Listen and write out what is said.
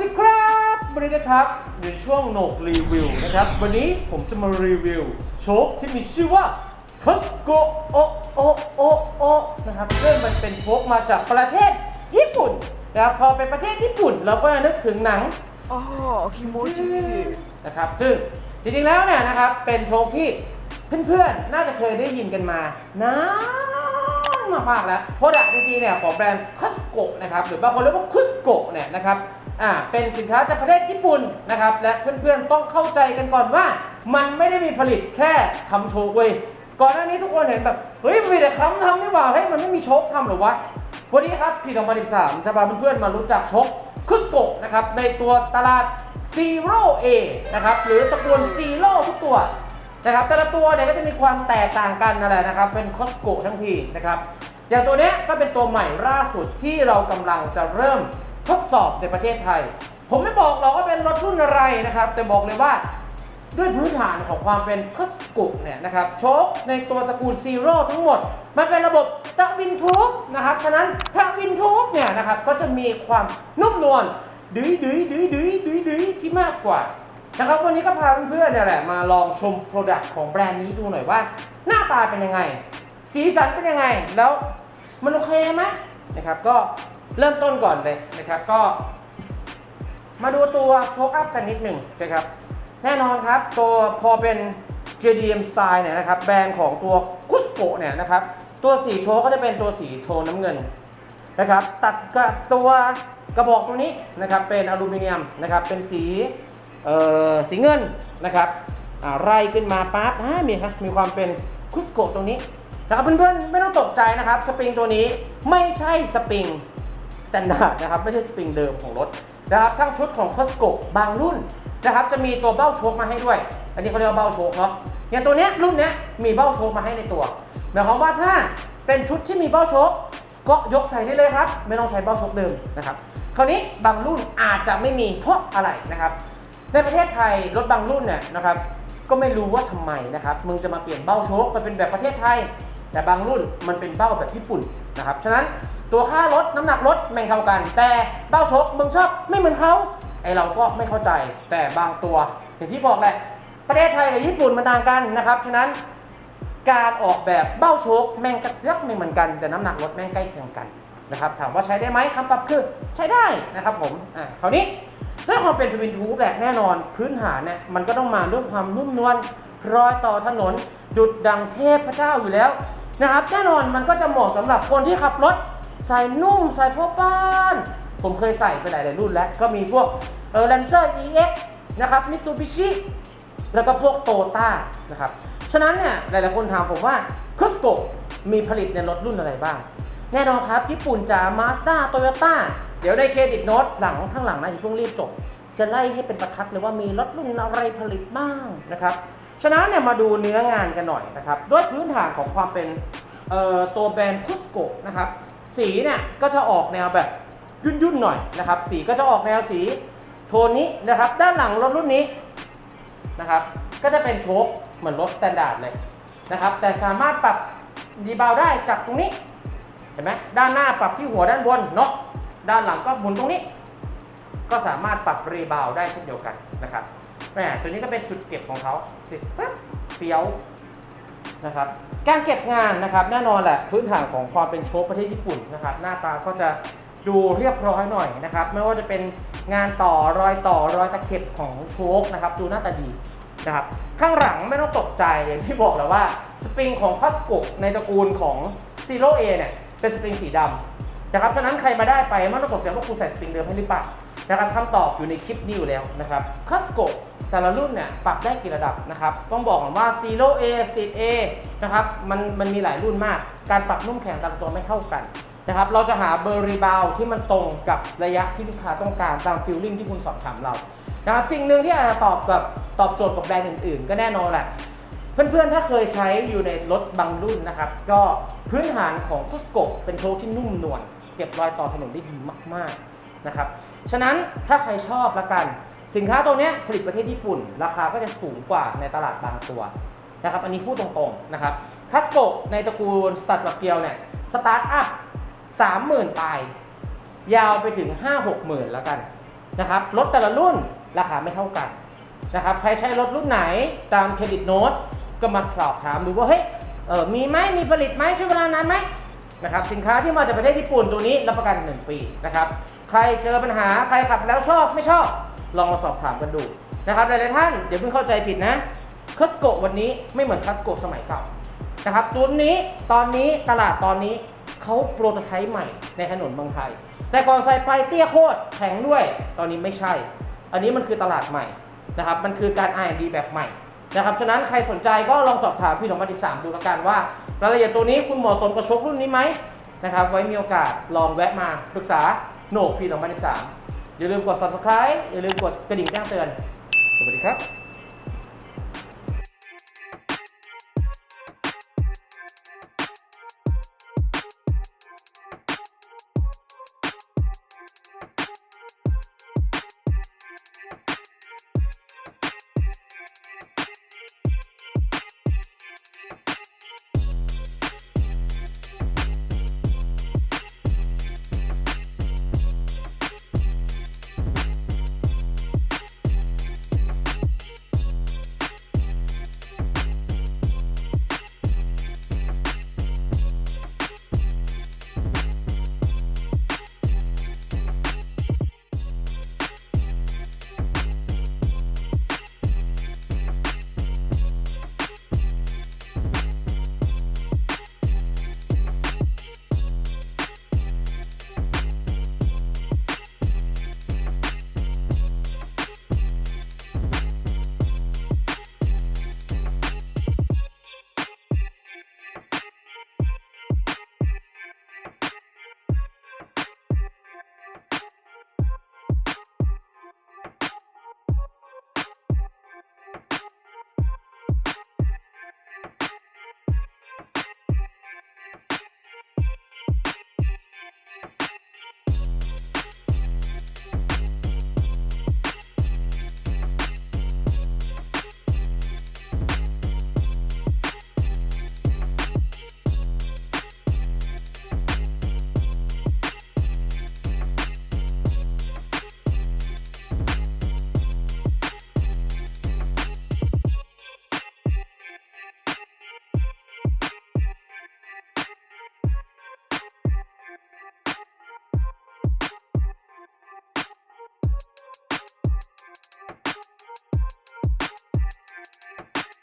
ดีครับวันนี้นะครับในช่วงโหนกรีวิวนะครับ วันนี้ผมจะมารีวิวโชคที่มีชื่อว่า c o s c o โอโอโอโอนะครับซึ่งมันเป็นโชคมาจากประเทศญี่ปุ่นนะครับพอเป็นประเทศญี่ปุ่น เราก็นึกถึงหนังอ๋อคิโมจินะครับซึ่งจริงๆแล้วเนี่ยนะครับเป็นโชคที่เพื่อนๆ น่าจะเคยได้ยินกันมานานมากๆแล้วโปรดักต์จริงๆเนี่ยของแบรนด์คัสโกะนะครับหรือบางคนเรียกว่าคุสโกะเนี่ยนะครับ อ่าเป็นสินค้าจากประเทศญี่ปุ่นนะครับและเพื่อนๆต้องเข้าใจกันก่อนว่า มันไม่ได้มีผลิตแค่ทำโชว์เว้ยก่อนหน้านี้ทุกคนเห็นแบบเฮ้ยมีแต่คำทำนี่หว่าเฮ้ยมันไม่มีโชคทำหรอวะวันนี้ครับพี่2013 จะพาเพื่อนๆมารู้จักชกคุสโกะนะครับในตัวตลาด Zero A นะครับหรือตระกูล Zero ทุกตัวนะครับแต่ละตัวเนี่ยก็จะมีความแตกต่างกันนั่นแหละนะครับเป็นคอสโกะทั้งทีนะครับอย่างตัวเนี้ยก็เป็นตัวใหม่ล่าสุดที่เรากำลังจะเริ่ม ทดสอบในประเทศไทย ผมไม่บอกหรอกว่าเป็นรถรุ่นอะไรนะครับ แต่บอกเลยว่าด้วยพื้นฐานของความเป็นคอสกุเนี่ยนะครับโชคในตัวตระกูลซีโร่ทั้งหมด มันเป็นระบบตะวินทูบนะครับ ฉะนั้นตะวินทูบเนี่ยนะครับก็จะมีความนุ่มนวลดุยดุยดุยดุยดุยดุยที่มากกว่านะครับวันนี้ก็พาเพื่อนๆเนี่ยแหละมาลองชมโปรดักต์ของแบรนด์นี้ดูหน่อยว่า หน้าตาเป็นยังไง สีสันเป็นยังไงแล้วมันโอเคไหมนะครับก็ เริ่มต้นก่อนเลยนะครับก็ มาดูตัวโชคอัพกันนิดหนึ่งนะครับ แน่นอนครับตัวพอเป็น JDM Style เนี่ยนะครับแบรนด์ของตัวคุสโกเนี่ยนะครับตัวสีโชคก็จะเป็นตัวสีโทนน้ำเงินนะครับตัดกับตัวกระบอกตัวนี้นะครับเป็นอลูมิเนียมนะครับเป็นสีเอ่อสีเงินนะครับอ่าไล่ขึ้นมาปั๊บมีครับมีความเป็นคุสโกตรงนี้นะครับเพื่อนๆไม่ต้องตกใจนะครับสปริงตัวนี้ไม่ใช่สปริง แตนดาร์ดนะครับไม่ใช่สปริงเดิมของรถนะครับทั้งชุดของคอสโกบางรุ่นนะครับจะมีตัวเบ้าโชคมาให้ด้วย อันนี้เขาเรียกว่าเบ้าโชคเนาะอย่างตัวเนี้ยรุ่นเนี้ยมีเบ้าโชคมาให้ในตัวหมายความว่าถ้าเป็นชุดที่มีเบ้าโชคก็ยกใส่ได้เลยครับ ไม่ต้องใช้เบ้าโชคเดิมนะครับคราวนี้บางรุ่นอาจจะไม่มีเพราะอะไรนะครับในประเทศไทยรถบางรุ่นเนี่ยนะครับก็ไม่รู้ว่าทำไมนะครับมึงจะมาเปลี่ยนเบ้าโชคมาเป็นแบบประเทศไทย แต่บางรุ่นมันเป็นเบ้าแบบญี่ปุ่นนะครับฉะนั้น ตัวค่ารถน้ำหนักรถแม่งเท่ากัน แต่เบ้าชคมึงชอบไม่เหมือนเขาไอเราก็ไม่เข้าใจแต่บางตัว อย่างที่บอกแหละ ประเทศไทยกับญี่ปุ่นมันต่างกันนะครับ ฉะนั้นการออกแบบเบ้าโชคแม่งกระเสือกไม่เหมือนกัน แต่น้ำหนักรถแม่งใกล้เคียงกันนะครับถามว่าใช้ได้ไหมคำตอบคือใช้ได้นะครับผมอ่าคราวนี้เรื่องความเป็นทวินทูบแหละแน่นอนพื้นฐานเนี่ยมันก็ต้องมาด้วยความนุ่มนวลรอยต่อถนน ดุดดังเทพพระเจ้าอยู่แล้วนะครับแน่นอนมันก็จะเหมาะสำหรับคนที่ขับรถ ใส่นุ่มใส่พ่อบ้าน ผมเคยใส่ไปหลายๆรุ่นแล้ว ก็มีพวกเออ Lancer EX นะครับมิ t ซูบิชิแล้วก็พวกโตต้านะครับ ฉะนั้นเนี่ยหลายๆคนถามผมว่าคุสโกมีผลิตในรถรุ่นอะไรบ้าง แน่นอนครับญี่ปุ่นจะมาสด้าโตโยต้าเดี๋ยวในเครดิตโน้ตหลังข้างหลังนะอย่าเพิ่งรีบจบ จะไล่ให้เป็นประทัดเลยว่ามีรถรุ่นอะไรผลิตบ้างนะครับ ฉะนั้นเนี่ยมาดูเนื้องานกันหน่อยนะครับด้วยพื้นฐานของความเป็นเอ่อตัวแบรนด์คุสโกนะครับ สีเนี่ยก็จะออกแนวแบบยุ่นๆหน่อยนะครับ สีก็จะออกแนวสีโทนนี้นะครับ ด้านหลังรถรุ่นนี้นะครับ ก็จะเป็นโชคเหมือนรถสแตนดาร์ดเลยนะครับ แต่สามารถปรับดีบาวได้จากตรงนี้ เห็นไหมด้านหน้าปรับที่หัวด้านบนเนาะด้านหลังก็หมุนตรงนี้ ก็สามารถปรับรีบาวได้เช่นเดียวกันนะครับแหมตัวนี้ก็เป็นจุดเก็บของเขาติเฟี้ยว นะครับการเก็บงานนะครับแน่นอนแหละพื้นฐานของความเป็นโชคประเทศญี่ปุ่นนะครับหน้าตาก็จะดูเรียบร้อยหน่อยนะครับไม่ว่าจะเป็นงานต่อรอยต่อรอยตะเข็บของโชคนะครับดูหน้าตาดีนะครับข้างหลังไม่ต้องตกใจอย่างที่บอกแล้วว่าสปริงของคัสโกในตระกูลของ Zero A เอเนี่ยเป็นสปริงสีดำนะครับฉะนั้นใครมาได้ไปไม่ต้องตกใจว่าคุณใส่สปริงเดิมให้หรือเปล่านะครับคำตอบอยู่ในคลิปนี้อยู่แล้วนะครับคัสโก แต่ละรุ่นเนี่ยปรับได้กี่ระดับนะครับ ต้องบอกก่อนว่า Zero A Street A นะครับมันมันมีหลายรุ่นมาก การปรับนุ่มแข็งแต่ละตัวไม่เท่ากันนะครับ เราจะหาเบอร์รีบาวที่มันตรงกับระยะที่ลูกค้าต้องการตามฟิลลิ่งที่คุณสอบถามเรานะครับสิ่งหนึ่งที่อาจจะตอบกับตอบโจทย์กับแบรนด์อื่นๆ ก็แน่นอนแหละเพื่อนๆ ถ้าเคยใช้อยู่ในรถบางรุ่นนะครับ ก็พื้นฐานของคุสโกเป็นโชว์ที่นุ่มนวลเก็บรอยต่อถนนได้ดีมากๆนะครับ ฉะนั้นถ้าใครชอบละกัน สินค้าตัวนี้ผลิตประเทศญี่ปุ่น ราคาก็จะสูงกว่าในตลาดบางตัวนะครับอันนี้พูดตรงๆนะครับคัสโกในตระกูลสัตว์กับเกียวเนี่ยสตาร์ทอัพ30,000ปลายยาวไปถึง 5 6หมื่นแล้วกันนะครับรถแต่ละรุ่นราคาไม่เท่ากันนะครับใครใช้รถรุ่นไหนตามเครดิตโน้ตก็มาสอบถามดูว่าเฮ้ยเออมีไหมมีผลิตไหมใช้เวลานานไหมนะครับสินค้าที่มาจากประเทศญี่ปุ่นตัวนี้รับประกัน 1 ปีนะครับใครเจอปัญหาใครขับแล้วชอบไม่ชอบ ลองมาสอบถามกันดูนะครับหลายๆท่านเดี๋ยวเพิ่งเข้าใจผิดนะคัสโกวันนี้ไม่เหมือนคัสโกสมัยเก่านะครับตัวนี้ตอนนี้ตลาดตอนนี้เขาโปรโตไทป์ใหม่ในถนนเมืองไทย แต่ก่อนใส่ไปเตี้ยโคตรแข็งด้วย ตอนนี้ไม่ใช่ อันนี้มันคือตลาดใหม่นะครับ มันคือการ R&D แบบใหม่นะครับ ฉะนั้นใครสนใจก็ลองสอบถามพี่หนองมาสามดูแล้วกันว่ารายละเอียดตัวนี้คุณเหมาะสมกับชครุ่นนี้ไหมนะครับ ไว้มีโอกาสลองแวะมาปรึกษาโหนกพี่หนองมาสาม อย่าลืมกด subscribe อย่าลืมกดกระดิ่งแจ้งเตือน สวัสดีครับ